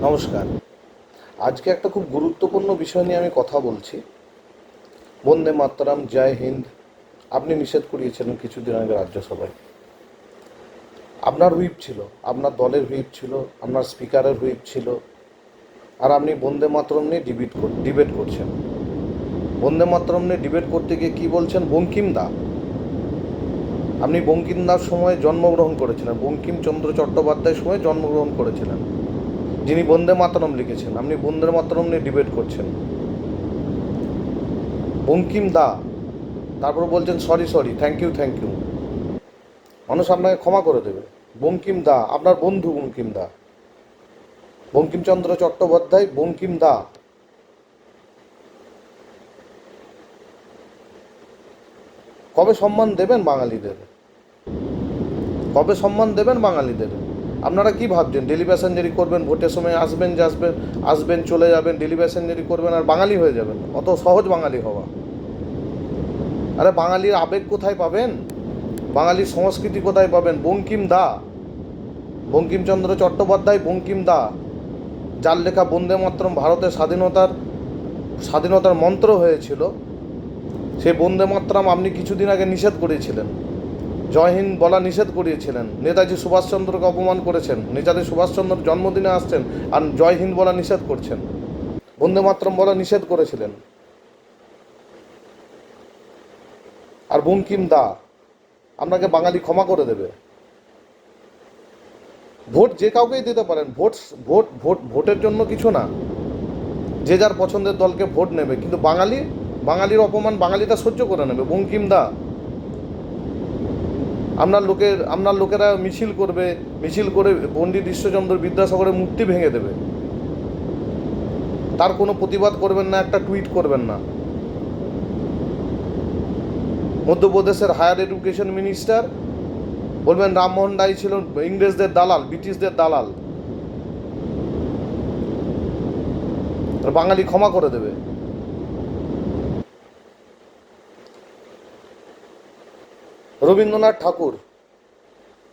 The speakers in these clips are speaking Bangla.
নমস্কার। আজকে একটা খুব গুরুত্বপূর্ণ বিষয় নিয়ে আমি কথা বলছি। বন্দে মাতরম, জয় হিন্দ। আপনি নিষেধ করিয়েছিলেন কিছুদিন আগে রাজ্যসভায়। আপনার হুইপ ছিল, আপনার দলের হুইপ ছিল, আপনার স্পিকারের হুইপ ছিল, আর আপনি বন্দে মাতরম নিয়ে ডিবেট ডিবেট করছেন। বন্দে মাতরম নিয়ে ডিবেট করতে গিয়ে কী বলছেন? বঙ্কিম দা। আপনি বঙ্কিমদার সময় জন্মগ্রহণ করেছিলেন বঙ্কিমচন্দ্র চট্টোপাধ্যায়ের সময় জন্মগ্রহণ করেছিলেন। যিনি বন্দে মাতরম লিখেছেন, আপনি বন্দে মাতরম নিয়ে ডিবেট করছেন। বঙ্কিম দা, তারপর বলছেন sorry sorry thank you thank you মানুষ আপনাকে ক্ষমা করে দেবে। বঙ্কিম দা, আপনার বন্ধু বঙ্কিম দা। বঙ্কিমচন্দ্র চট্টোপাধ্যায়, বঙ্কিম দা। কবে সম্মান দেবেন বাঙালিদের? কবে সম্মান দেবেন বাঙালিদের? আপনারা কি ভাবছেন? ডেলি প্যাসেঞ্জারি করবেন, ভোটের সময় আসবেন যে আসবেন আসবেন চলে যাবেন ডেলি প্যাসেঞ্জারি করবেন আর বাঙালি হয়ে যাবেন। অত সহজ বাঙালি হওয়া। আরে বাঙালির আবেগ কোথায় পাবেন? বাঙালির সংস্কৃতি কোথায় পাবেন? বঙ্কিম দা। বঙ্কিমচন্দ্র চট্টোপাধ্যায়, বঙ্কিম দা। যার লেখা বন্দে মাতরম, ভারতের স্বাধীনতার স্বাধীনতার মন্ত্র হয়েছিল। সেই বন্দে মাতরম আপনি কিছুদিন আগে নিষেধ করেছিলেন। জয় হিন্দ বলা নিষেধ করিয়েছিলেন। নেতাজি সুভাষচন্দ্রকে অপমান করেছেন। নেতাজি সুভাষচন্দ্র জন্মদিনে আসছেন আর জয় বলা নিষেধ করছেন। বন্দে মাতরম বলা নিষেধ করেছিলেন। আর বঙ্কিম দা, আপনাকে বাঙালি ক্ষমা করে দেবে। ভোট যে কাউকেই দিতে পারেন, ভোট ভোট ভোট, ভোটের জন্য কিছু না। যে যার পছন্দের দলকে ভোট নেবে। কিন্তু বাঙালি, বাঙালির অপমান বাঙালিটা সহ্য করে নেবে। বঙ্কিম দা আপনার লোকের আপনার লোকেরা মিছিল করবে, মিছিল করে পণ্ডিত ঈশ্বরচন্দ্র বিদ্যাসাগরের মূর্তি ভেঙে দেবে। তার কোনো প্রতিবাদ করবেন না, একটা টুইট করবেন না। মধ্যপ্রদেশের হায়ার এডুকেশন মিনিস্টার বলবেন রামমোহন রায় ছিল ইংরেজদের দালাল, ব্রিটিশদের দালাল। বাঙালি ক্ষমা করে দেবে। রবীন্দ্রনাথ ঠাকুর,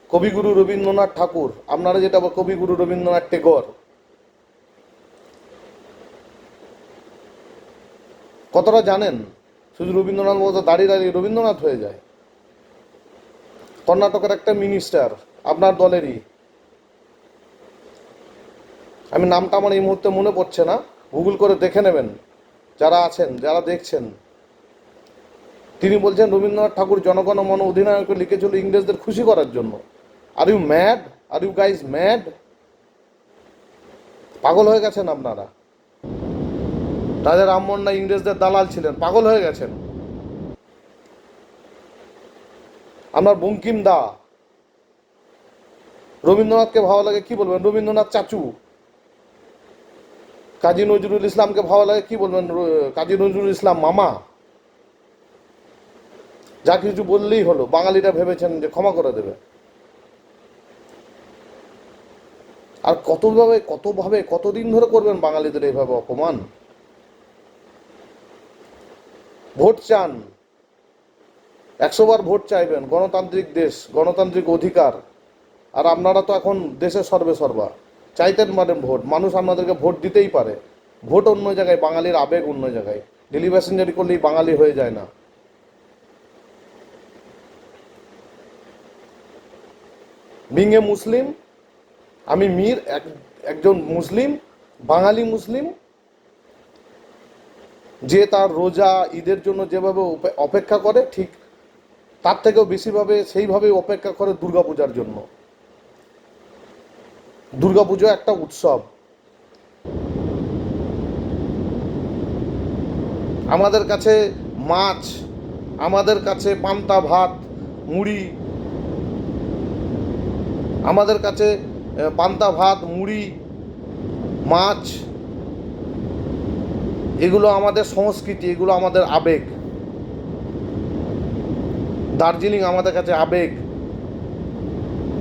কবিগুরু রবীন্দ্রনাথ ঠাকুর, আপনারা যেটা কবিগুরু রবীন্দ্রনাথ টেগর। কতটা জানেন? শুধু রবীন্দ্রনাথ বলতে দাঁড়িয়ে দাঁড়িয়ে রবীন্দ্রনাথ হয়ে যায়। কর্ণাটকের একটা মিনিস্টার আপনার দলেরই। আমি নামটা আমার এই মুহূর্তে মনে পড়ছে না। গুগল করে দেখে নেবেন। যারা আছেন, যারা দেখছেন তিনি বলছেন, রবীন্দ্রনাথ ঠাকুর জনগণ মন অধিনায়ক লিখেছিল ইংরেজদের খুশি করার জন্য। Are you mad are you guys mad পাগল হয়ে গেছেন আপনারা। রাজা রামমোহন রায় ইংরেজদের দালাল ছিলেন, পাগল হয়ে গেছেন। আপনার বঙ্কিম দা, রবীন্দ্রনাথকে ভালো লাগে কি বলবেন? রবীন্দ্রনাথ চাচু। কাজী নজরুল ইসলামকে ভালো লাগে কি বলবেন? কাজী নজরুল ইসলাম মামা। যা কিছু বললেই হলো, বাঙালিরা ভেবেছেন যে ক্ষমা করে দেবে। আর কতভাবে কতভাবে, কতদিন ধরে করবেন বাঙালিদের এইভাবে অপমান? ভোট চান। একশো বার ভোট চাইবেন, গণতান্ত্রিক দেশ, গণতান্ত্রিক অধিকার। আর আপনারা তো এখন দেশের সর্বে সর্বা। চাইতেন পারেন ভোট, মানুষ আপনাদেরকে ভোট দিতেই পারে। ভোট অন্য জায়গায়, বাঙালির আবেগ অন্য জায়গায়। ডেলি প্যাসেঞ্জারি করলেই বাঙালি হয়ে যায় না। বিং এ মুসলিম, আমি মীর এক, একজন মুসলিম, বাঙালি মুসলিম, যে তার রোজা ঈদের জন্য যেভাবে অপেক্ষা করে, ঠিক তার থেকেও বেশিভাবে সেইভাবে অপেক্ষা করে দুর্গাপূজার জন্য। দুর্গাপুজো একটা উৎসব। আমাদের কাছে মাছ, আমাদের কাছে পান্তা, ভাত, মুড়ি আমাদের কাছে পান্তা ভাত, মুড়ি, মাছ, এগুলো আমাদের সংস্কৃতি, এগুলো আমাদের আবেগ। দার্জিলিং আমাদের কাছে আবেগ।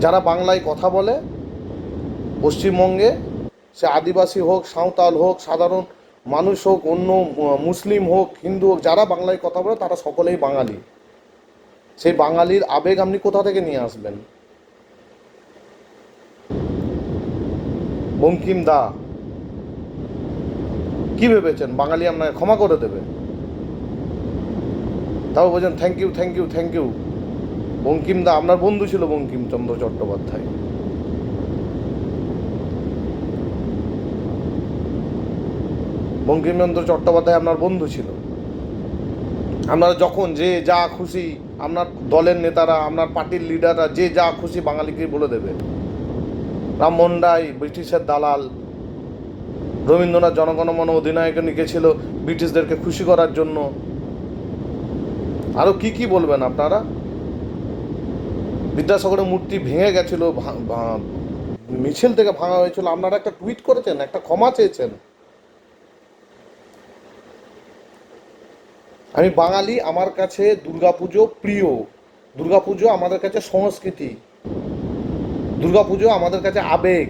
যারা বাংলায় কথা বলে, পশ্চিমবঙ্গে, সে আদিবাসী হোক, সাঁওতাল হোক, সাধারণ মানুষ হোক, অন্য মুসলিম হোক, হিন্দু হোক, যারা বাংলায় কথা বলে, তারা সকলেই বাঙালি। সেই বাঙালির আবেগ আপনি কোথা থেকে নিয়ে আসবেন? বঙ্কিম দা, কি ভেবেছেন? বাঙালি আপনাকে ক্ষমা করে দেবে। তাও বলছেন thank you thank you thank you Bankim দা, আপনার বন্ধু ছিল বঙ্কিমচন্দ্র চট্টোপাধ্যায়। বঙ্কিমচন্দ্র চট্টোপাধ্যায় আপনার বন্ধু ছিল। আপনারা যখন যে যা খুশি, আপনার দলের নেতারা, আপনার পার্টির লিডাররা যে যা খুশি বাঙালিকে বলে দেবে। রামমোহন রায়, ব্রিটিশের দালাল। রবীন্দ্রনাথ জনগণমন অধিনায়কে লিখেছিল ব্রিটিশদেরকে খুশি করার জন্য। আরও কি কি বলবেন আপনারা? বিদ্যাসাগরের মূর্তি ভেঙে গেছিল মিছিল থেকে ভাঙা হয়েছিল। আপনারা একটা টুইট করেছেন, একটা ক্ষমা চেয়েছেন। আমি বাঙালি, আমার কাছে দুর্গাপুজো প্রিয়। দুর্গাপুজো আমাদের কাছে সংস্কৃতি। দুর্গাপুজো আমাদের কাছে আবেগ,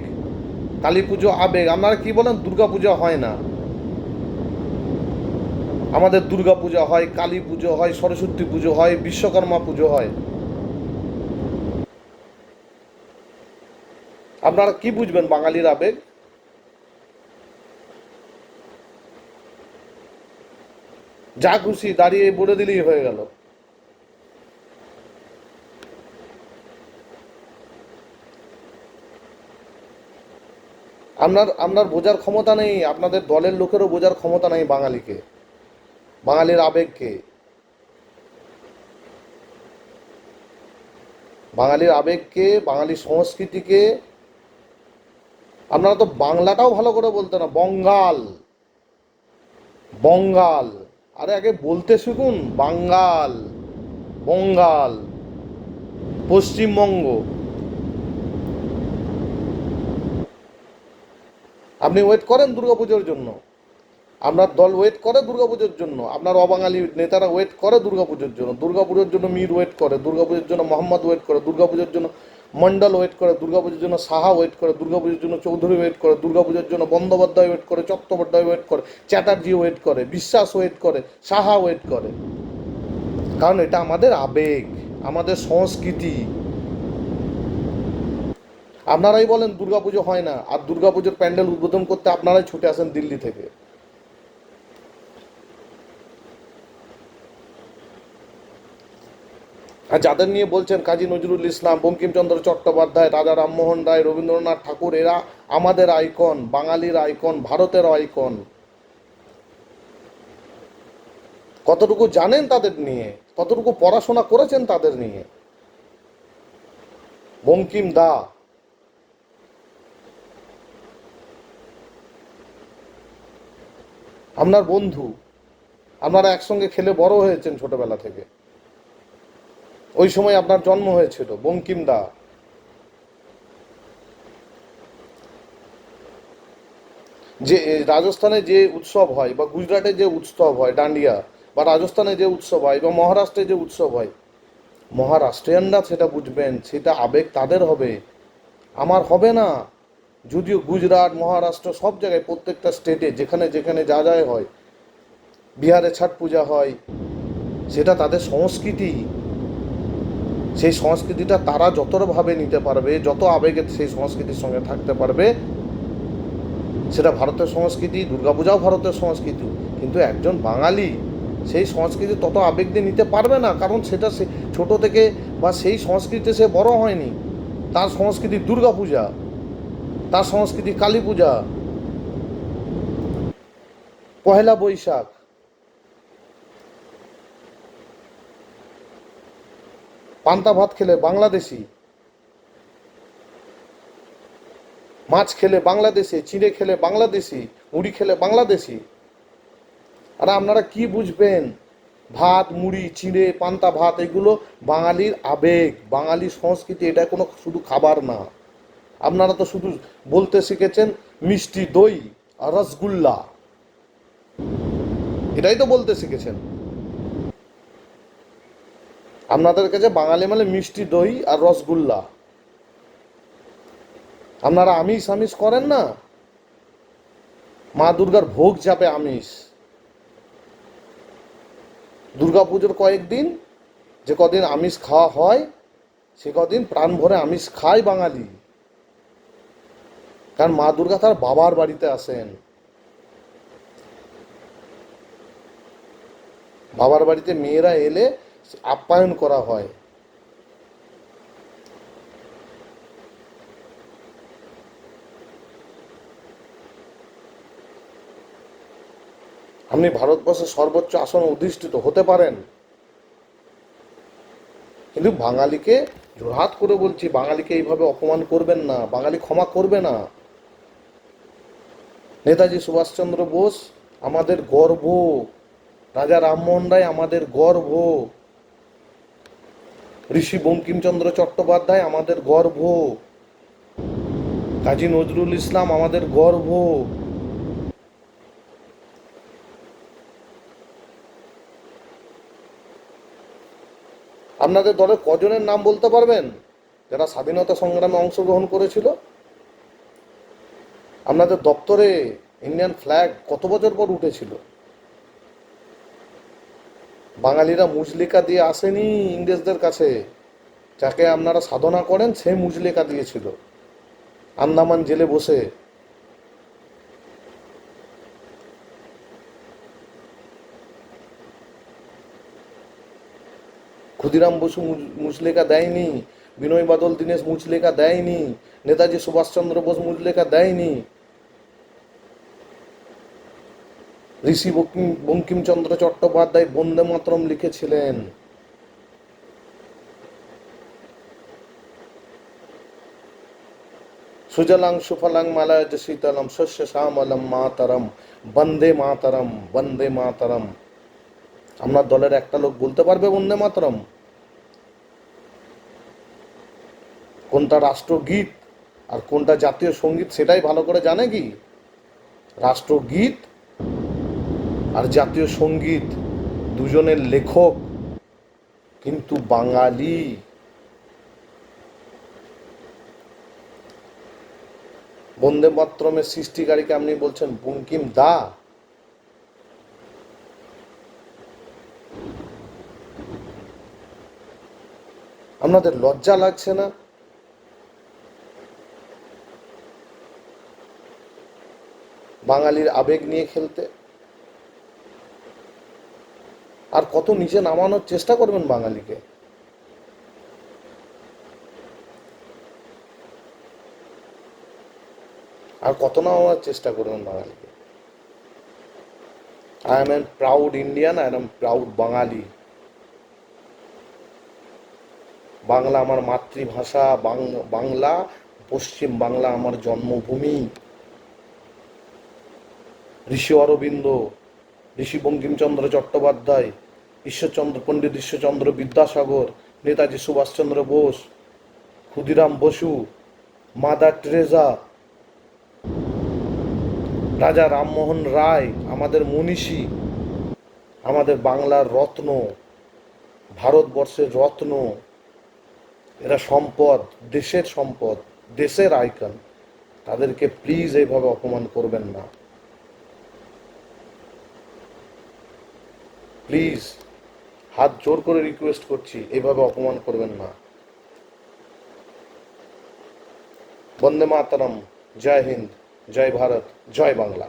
কালী পুজো আবেগ। আপনারা কি বলেন, দুর্গাপূজা হয় না? আমাদের দুর্গা পূজা হয়, কালী পুজো হয়, সরস্বতী পুজো হয়, বিশ্বকর্মা পুজো হয়। আপনারা কি বুঝবেন বাঙালির আবেগ? যা খুশি দাঁড়িয়ে বলে দিলেই হয়ে গেল। আপনার আপনার বোঝার ক্ষমতা নেই, আপনাদের দলের লোকেরও বোঝার ক্ষমতা নেই বাঙালিকে। বাঙালির আবেগকে। বাঙালির আবেগকে, বাঙালির সংস্কৃতিকে, আপনারা তো বাংলাটাও ভালো করে বলতে না, বঙ্গাল। বঙ্গাল। আরে আগে বলতে শিখুন, বাঙ্গাল। বঙ্গাল। পশ্চিমবঙ্গ। আপনি ওয়েট করেন দুর্গাপুজোর জন্য। আপনার দল ওয়েট করে দুর্গাপুজোর জন্য। আপনার অবাঙালি নেতারা ওয়েট করে দুর্গাপুজোর জন্য। দুর্গাপুজোর জন্য মীর ওয়েট করে, দুর্গাপুজোর জন্য মোহাম্মদ ওয়েট করে, দুর্গাপুজোর জন্য মন্ডল ওয়েট করে, দুর্গাপুজোর জন্য সাহা ওয়েট করে, দুর্গাপুজোর জন্য চৌধুরী ওয়েট করে, দুর্গাপুজোর জন্য বন্দ্যোপাধ্যায় ওয়েট করে, চট্টোপাধ্যায় ওয়েট করে চ্যাটার্জি ওয়েট করে, বিশ্বাস ওয়েট করে, সাহা ওয়েট করে। কারণ এটা আমাদের আবেগ, আমাদের সংস্কৃতি। আপনারাই বলেন দুর্গাপুজো হয় না, আর দুর্গাপুজোর প্যান্ডেল উদ্বোধন করতে আপনারাই ছুটে আসেন দিল্লি থেকে। আর যাদের নিয়ে বলছেন কাজী নজরুল ইসলাম, বঙ্কিমচন্দ্র চট্টোপাধ্যায়, রাজা রামমোহন রায়, রবীন্দ্রনাথ ঠাকুর, এরা আমাদের আইকন, বাঙালির আইকন, ভারতের আইকন। কতটুকু জানেন তাদের নিয়ে, কতটুকু পড়াশোনা করেছেন তাদের নিয়ে? বঙ্কিম দা আপনার বন্ধু, আপনারা একসঙ্গে খেলে বড় হয়েছেন ছোটবেলা থেকে। ওই সময় আপনার জন্ম হয়েছিল, বঙ্কিম দা। যে রাজস্থানে যে উৎসব হয় বা গুজরাটে যে উৎসব হয়, ডান্ডিয়া, বা রাজস্থানে যে উৎসব হয়, বা মহারাষ্ট্রে যে উৎসব হয়, মহারাষ্ট্রিয়ানরা সেটা বুঝবেন, সেটা আবেগ তাদের হবে। আমার হবে না। যদিও গুজরাট, মহারাষ্ট্র সব জায়গায় প্রত্যেকটা স্টেটে যেখানে যেখানে যা যায় হয়, বিহারে ছট পূজা হয়, সেটা তাদের সংস্কৃতি। সেই সংস্কৃতিটা তারা যতভাবে নিতে পারবে, যত আবেগে সেই সংস্কৃতির সঙ্গে থাকতে পারবে, সেটা ভারতের সংস্কৃতি, দুর্গাপূজাও ভারতের সংস্কৃতি। কিন্তু একজন বাঙালি সেই সংস্কৃতি তত আবেগ দিয়ে নিতে পারবে না, কারণ সেটা সে ছোটো থেকে বা সেই সংস্কৃতিতে সে বড় হয়নি। তার সংস্কৃতি দুর্গাপূজা। তার সংস্কৃতি কালী পূজা, পহেলা বৈশাখ। পান্তা ভাত খেলে বাংলাদেশি, মাছ খেলে বাংলাদেশি, চিড়ে খেলে বাংলাদেশি, মুড়ি খেলে বাংলাদেশি। আর আপনারা কি বুঝবেন? ভাত, মুড়ি, চিড়ে, পান্তা ভাত, এগুলো বাঙালির আবেগ, বাঙালির সংস্কৃতি, এটা কোনো শুধু খাবার না। আপনারা তো শুধু বলতে শিখেছেন মিষ্টি দই আর রসগুল্লা। এটাই তো বলতে শিখেছেন। আপনাদের কাছে বাঙালি মানে মিষ্টি দই আর রসগুল্লা। আপনারা আমিষ আমিষ করেন না? মা দুর্গার ভোগ যাবে আমিষ। দুর্গা পুজোর কয়েকদিন যে কদিন আমিষ খাওয়া হয়, সে কদিন প্রাণ ভরে আমিষ খায় বাঙালি। কারণ মা দুর্গা তার বাবার বাড়িতে আসেন। বাবার বাড়িতে মেয়েরা এলে আপ্যায়ন করা হয়। আপনি ভারতবর্ষের সর্বোচ্চ আসন অধিষ্ঠিত হতে পারেন। কিন্তু বাঙালিকে জোরহাত করে বলছি, বাঙালিকে এইভাবে অপমান করবেন না, বাঙালি ক্ষমা করবে না। নেতাজি সুভাষচন্দ্র বোস আমাদের গর্ব। রাজা রামমোহন রায় আমাদের গর্ব। ঋষি বঙ্কিমচন্দ্র চট্টোপাধ্যায় আমাদের গর্ব। কাজী নজরুল ইসলাম আমাদের গর্ব। আপনাদের দলের কজনের নাম বলতে পারবেন? যারা স্বাধীনতা সংগ্রামে অংশগ্রহণ করেছিল? আপনাদের দপ্তরে ইন্ডিয়ান ফ্ল্যাগ কত বছর পর উঠেছিল? বাঙালিরা মুজলিকা দিয়ে আসেনি ইংরেজদের কাছে। যাকে আপনারা সাধনা করেন, সে মুজলিকা দিয়েছিল। আন্দামান জেলে বসে। ক্ষুদিরাম বসু মুজ- মুচলেখা দেয়নি, বিনয় বাদল, দীনেশ মুচলেখা দেয়নি, নেতাজি সুভাষচন্দ্র বোস মুচলেখা দেয়নি। ঋষি বঙ্কিম- বঙ্কিমচন্দ্র চট্টোপাধ্যায় বন্দে মাতরম লিখেছিলেন। সুজলাং, সুফলাং মালায় শীতলম, শস্য শ্যামলম, মাতরম, বন্দে মাতরম বন্দে মাতরম। আপনার দলের একটা লোক বলতে পারবে বন্দে মাতরম? কোনটা রাষ্ট্রগীত আর কোনটা জাতীয় সংগীত সেটাই ভালো করে জানে কি? রাষ্ট্রগীত জাতীয় সংগীত দুজনের লেখক, কিন্তু বাঙালি। বন্দে মাতরমের সৃষ্টিকারীকে আপনি বলছেন বঙ্কিম দা? আপনাদের লজ্জা লাগছে না? বাঙালির আবেগ নিয়ে খেলতে? আর কত নিচে নামানোর চেষ্টা করবেন বাঙালিকে? আর কত নামানোর চেষ্টা করবেন বাঙালিকে? I am an proud Indian I am proud Bangali. Bangla আমার মাতৃভাষা বাংলা, পশ্চিম বাংলা আমার জন্মভূমি। ঋষি অরবিন্দ, ঋষি বঙ্কিমচন্দ্র চট্টোপাধ্যায় ঈশ্বরচন্দ্র, পণ্ডিত ঈশ্বরচন্দ্র বিদ্যাসাগর, নেতাজি সুভাষচন্দ্র বোস, ক্ষুদিরাম বসু, মাদার টেরেজা রাজা রামমোহন রায়, আমাদের মনীষী, আমাদের বাংলার রত্ন, ভারতবর্ষের রত্ন, এরা সম্পদ, দেশের সম্পদ, দেশের আইকন। তাদেরকে প্লিজ এইভাবে অপমান করবেন না। প্লিজ হাত জোর করে রিকোয়েস্ট করছি, এভাবে অপমান করবেন না। বন্দে মাতারাম, জয় হিন্দ, জয় ভারত, জয় বাংলা।